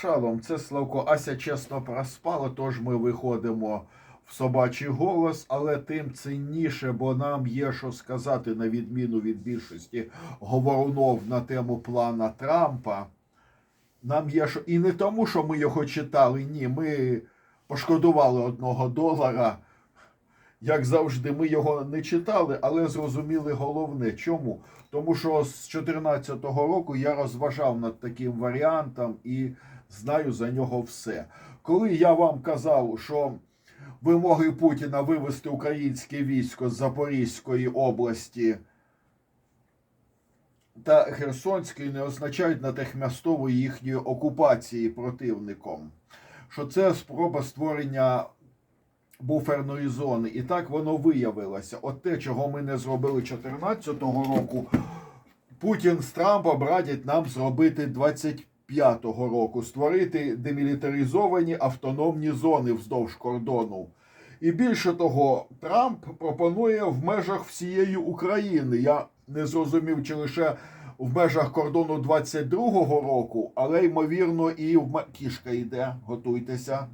Шалом, це Славко. Ася чесно проспала, тож ми виходимо в собачий голос, але тим цінніше, бо нам є що сказати на відміну від більшості говорунов на тему плана Трампа. Нам є що. І не тому, що ми його читали, ні. Ми пошкодували одного долара. Як завжди, ми його не читали, але зрозуміли головне. Чому? Тому що з 2014 року я розважав над таким варіантом і знаю за нього все. Коли я вам казав, що вимоги Путіна вивести українське військо з Запорізької області та Херсонської не означають натехмястової їхньої окупації противником, що це спроба створення буферної зони. І так воно виявилося. От те, чого ми не зробили 2014 року, Путін з Трампом радять нам зробити 25-го року, створити демілітаризовані автономні зони вздовж кордону. І більше того, Трамп пропонує в межах всієї України. Я не зрозумів, чи лише в межах кордону 22-го року, але ймовірно, і в кішка йде. Готуйтеся.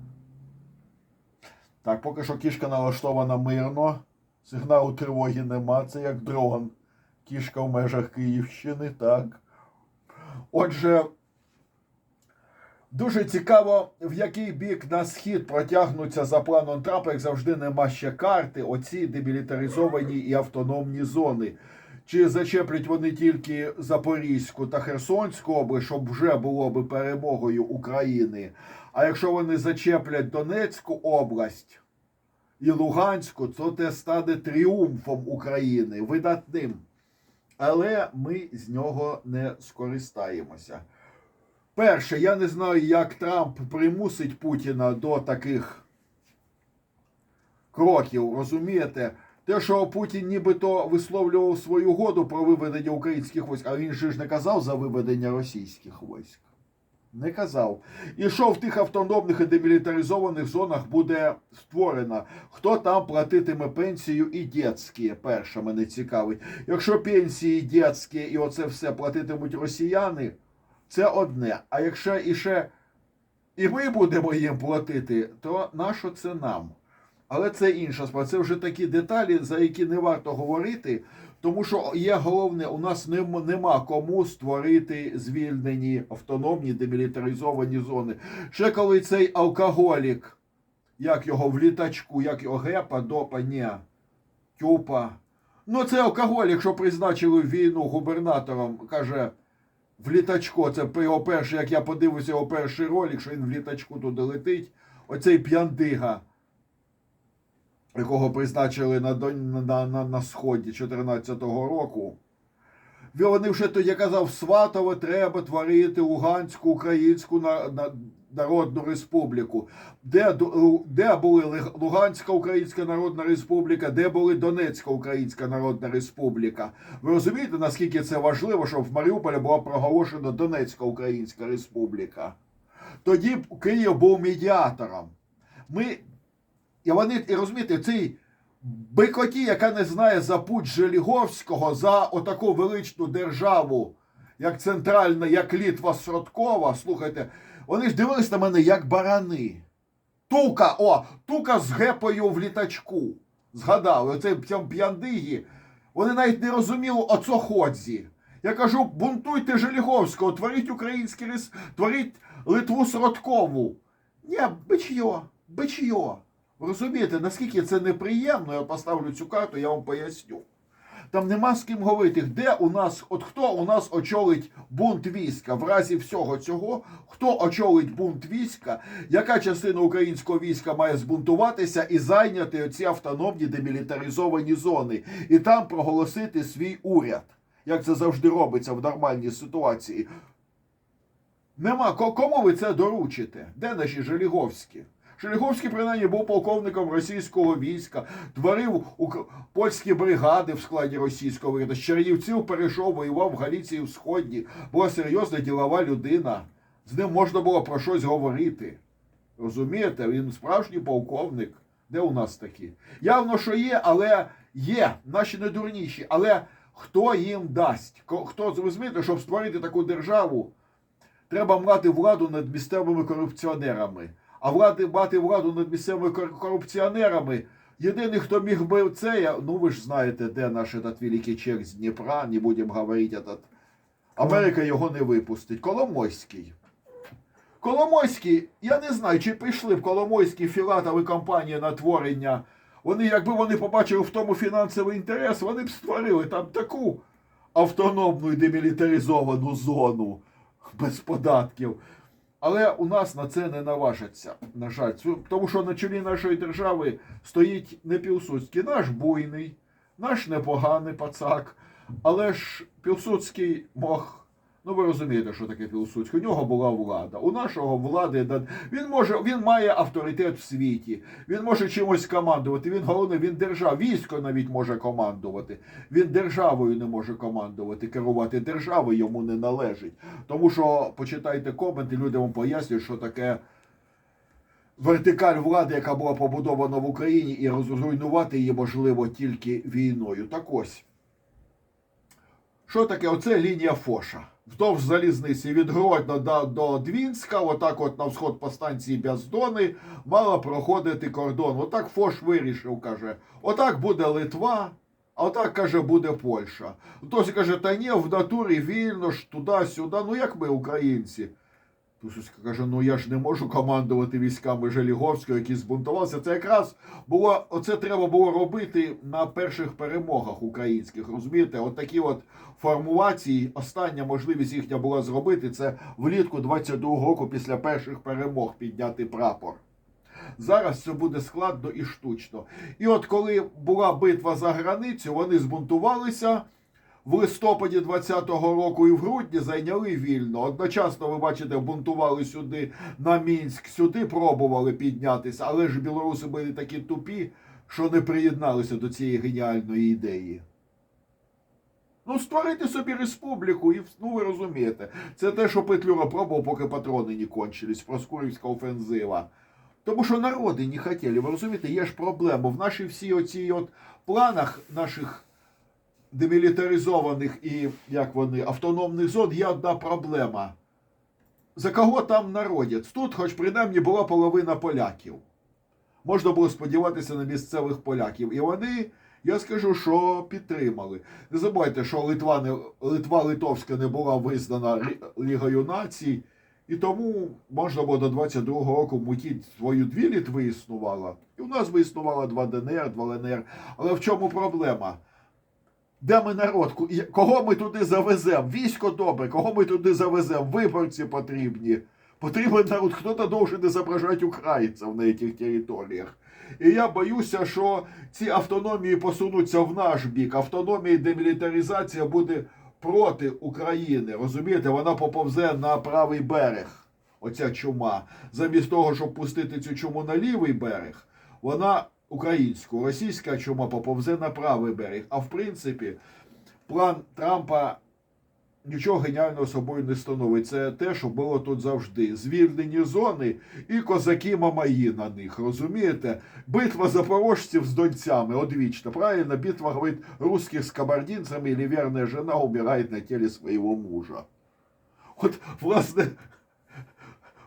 Так, поки що кішка налаштована мирно. Сигналу тривоги нема. Це як дрон. Кішка в межах Київщини, так. Отже, дуже цікаво, в який бік на схід протягнуться за планом Трампа, як завжди, нема ще карти. Оці демілітаризовані і автономні зони. Чи зачеплять вони тільки Запорізьку та Херсонську область, щоб вже було би перемогою України? А якщо вони зачеплять Донецьку область і Луганську, то це стане тріумфом України, видатним. Але ми з нього не скористаємося. Перше, я не знаю, як Трамп примусить Путіна до таких кроків, розумієте? Те, що Путін нібито висловлював свою году про виведення українських військ, а він же ж не казав за виведення російських військ. Не казав. І що в тих автономних і демілітаризованих зонах буде створено? Хто там платитиме пенсію і дєцькі? Перше мене цікавить. Якщо пенсії дєцькі і оце все платитимуть росіяни, це одне. А якщо і ще і ми будемо їм платити, то нащо це нам? Але це інша справа. Це вже такі деталі, за які не варто говорити, тому що є головне, у нас нем- нема кому створити звільнені автономні демілітаризовані зони. Ще коли цей алкоголік, як його в літачку, як його гепа, допа, ні, тюпа. Ну, це алкоголік, що призначили війну губернатором, каже. В літачку, це його перший, як я подивився його перший ролик, що він в літачку туди летить. Оцей п'яндига, якого призначили на, на, на, на сході 14-го року. Вони вже тоді казав, сватове треба творити Луганську Українську на, на, Народну Республіку. Де, де були Луганська Українська Народна Республіка, де були Донецька Українська Народна Республіка. Ви розумієте, наскільки це важливо, щоб в Маріуполі була проголошена Донецька Українська Республіка? Тоді Київ був медіатором. Ми і вони, і розумієте, цей бикоті, яка не знає за путь Желіговського, за отаку величну державу, як центральна, як Літва Сродкова, слухайте, вони ж дивились на мене як барани. Тука, о, тука з гепою в літачку. Згадали, п'ям- п'яндигі. Вони навіть не розуміли оцоходзі. Я кажу, бунтуйте Желіговського, творіть український рис, творіть Литву Сродкову. Ні, бичйо, бичйо. Розумієте, наскільки це неприємно, я поставлю цю карту, я вам поясню. Там нема з ким говорити, де у нас, от хто у нас очолить бунт війська в разі всього цього, хто очолить бунт війська, яка частина українського війська має збунтуватися і зайняти оці автономні демілітаризовані зони, і там проголосити свій уряд, як це завжди робиться в нормальній ситуації. Нема кому ви це доручите? Де наші Желіговські? Желіговський, принаймні, був полковником російського війська, творив польські бригади в складі російського війська. З Чернівців перейшов, воював в Галіції Всходній. Була серйозна ділова людина. З ним можна було про щось говорити. Розумієте, він справжній полковник. Де у нас такі? Явно, що є, але є. Наші не дурніші. Але хто їм дасть? Хто розумієте, щоб створити таку державу? Треба мати владу над місцевими корупціонерами. А влади, мати владу над місцевими корупціонерами. Єдиний, хто міг би це, ну ви ж знаєте, де наш этот великий чек з Дніпра, не будемо говорити этот. Америка його не випустить. Коломойський. Коломойський, я не знаю, чи прийшли б Коломойські філатові компанії на творення. Вони, якби вони побачили в тому фінансовий інтерес, вони б створили там таку автономну і демілітаризовану зону без податків. Але у нас на це не наважаться, на жаль. Тому що на чолі нашої держави стоїть не Пілсудський, наш буйний, наш непоганий пацак. Але ж Пілсудський мог. Ну, ви розумієте, що таке Пілсудський. У нього була влада. У нашого влади він може, він має авторитет в світі. Він може чимось командувати. Він головне, він держава. Військо навіть може командувати. Він державою не може командувати, керувати державою йому не належить. Тому що почитайте коменти, люди вам пояснюють, що таке вертикаль влади, яка була побудована в Україні, і розруйнувати її можливо тільки війною. Так ось. Що таке? Оце лінія Фоша. Вдовж залізниці від Гродно до, до Двінська, отак от на всход по станції Бяздони, мала проходити кордон. Отак Фош вирішив, каже, отак буде Литва, а отак, каже, буде Польща. Хтось каже, та ні, в натурі вільно ж туди-сюди. Ну як ми, українці? Пилсудський каже, ну я ж не можу командувати військами Желіговського, які збунтувалися. Це якраз було, оце треба було робити на перших перемогах українських. Розумієте, от такі от формулації, остання можливість їхня була зробити це влітку 22-го року після перших перемог підняти прапор. Зараз це буде складно і штучно. І от коли була битва за границю, вони збунтувалися в листопаді 20-го року і в грудні зайняли вільно. Одночасно, ви бачите, бунтували сюди на Мінськ, сюди пробували піднятися, але ж білоруси були такі тупі, що не приєдналися до цієї геніальної ідеї. Ну, створити собі республіку, і ну ви розумієте, це те, що Петлюра пробував, поки патрони не кончились, Проскурівська офензива. Тому що народи не хотіли. Ви розумієте, є ж проблема. В нашій всій оцій от планах наших демілітаризованих і як вони автономних зон є одна проблема. За кого там народять? Тут, хоч принаймні, була половина поляків. Можна було сподіватися на місцевих поляків. І вони, я скажу, що підтримали. Не забувайте, що Литва, не, Литва Литовська не була визнана Лігою націй, і тому можна було до 22-го року мутіть свою дві Літви існувала. І у нас би існувало два ДНР, два ЛНР. Але в чому проблема? Де ми народ? Кого ми туди завеземо? Військо добре, кого ми туди завеземо? Виборці потрібні. Потрібен народ, хто-то должен изображати українців на цих територіях. І я боюся, що ці автономії посунуться в наш бік. Автономія демілітаризація буде проти України. Розумієте, вона поповзе на правий берег. Оця чума. Замість того, щоб пустити цю чуму на лівий берег, вона українську, російська чума поповзе на правий берег. А в принципі, план Трампа нічого геніального собою не становить. Це те, що було тут завжди. Звільнені зони і козаки Мамаї на них. Розумієте? Битва запорожців з донцями, одвічна. Правильно, битва говорить, русских з кабардинцями, или верная жена умирает на тілі свого мужа. От, власне,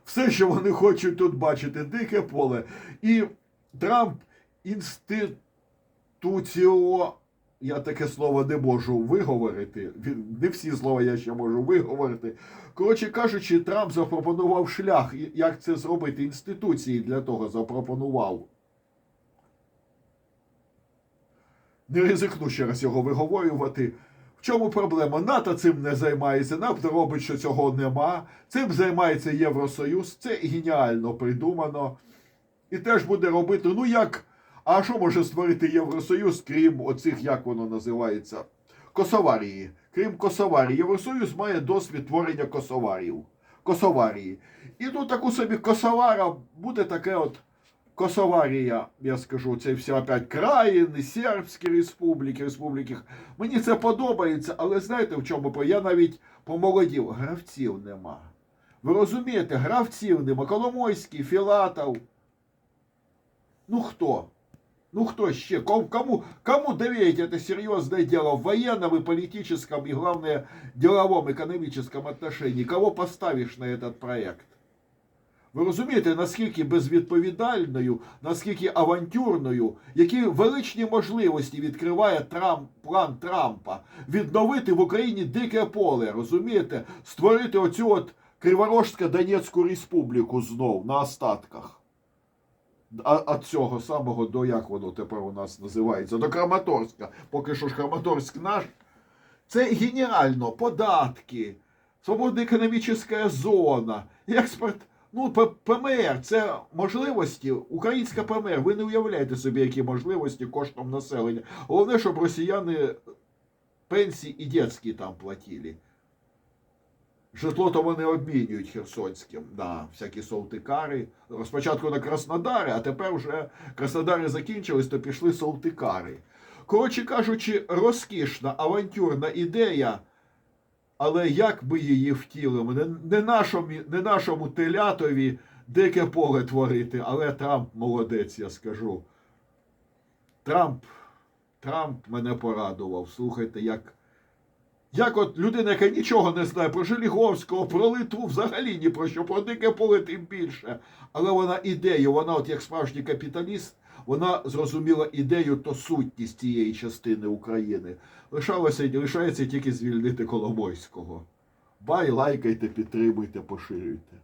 все, що вони хочуть тут бачити, дике поле. І Трамп інституціо. Я таке слово не можу виговорити. Не всі слова я ще можу виговорити. Коротше кажучи, Трамп запропонував шлях, як це зробити. Інституції для того запропонував. Не ризикну ще раз його виговорювати. В чому проблема? НАТО цим не займається, НАТО робить, що цього нема. Цим займається Євросоюз. Це геніально придумано. І теж буде робити, ну як. А що може створити Євросоюз, крім оцих, як воно називається, косоварії? Крім косоварії, Євросоюз має досвід творення косоварів. Косоварії. І тут таку собі косовара буде таке от Косоварія, я скажу, це всі опять країни, сербські республіки, республіки. Мені це подобається, але знаєте в чому? Я навіть помолодів, гравців нема. Ви розумієте, гравців нема. Коломойський, Філатов. Ну хто? Ну кто ще? Кому, кому, кому доверить это серьезное дело в военном и политическом и, главное, деловом, экономическом отношении? Кого поставишь на этот проект? Ви розумієте, наскільки безвідповідальною, наскільки авантюрною, які величні можливості відкриває Трамп, план Трампа відновити в Україні дике поле, розумієте, створити оцю от Криворожсько-Донецьку республіку знов на остатках. А, от цього самого до як воно тепер у нас називається, до Краматорська. Поки що ж Краматорськ наш. Це геніально, податки, свободна економічна зона, експорт. Ну, ПМР це можливості, українська ПМР. Ви не уявляєте собі, які можливості коштом населення. Головне, щоб росіяни пенсії і дітські там платили. Житло то вони обмінюють Херсонським на всякі Солтикари. Спочатку на Краснодари, а тепер вже Краснодари закінчились, то пішли Солтикари. Коротше кажучи, розкішна авантюрна ідея, але як би її втілимо? Не, не, нашому, не нашому телятові дике поле творити, але Трамп молодець, я скажу. Трамп, Трамп мене порадував. Слухайте, як. Як от людина, яка нічого не знає про Желіговського, про Литву, взагалі ні про що, про дике поле тим більше. Але вона ідею, вона, от як справжній капіталіст, вона зрозуміла ідею та сутність цієї частини України. Лишалося, лишається тільки звільнити Коломойського. Бай, лайкайте, підтримуйте, поширюйте.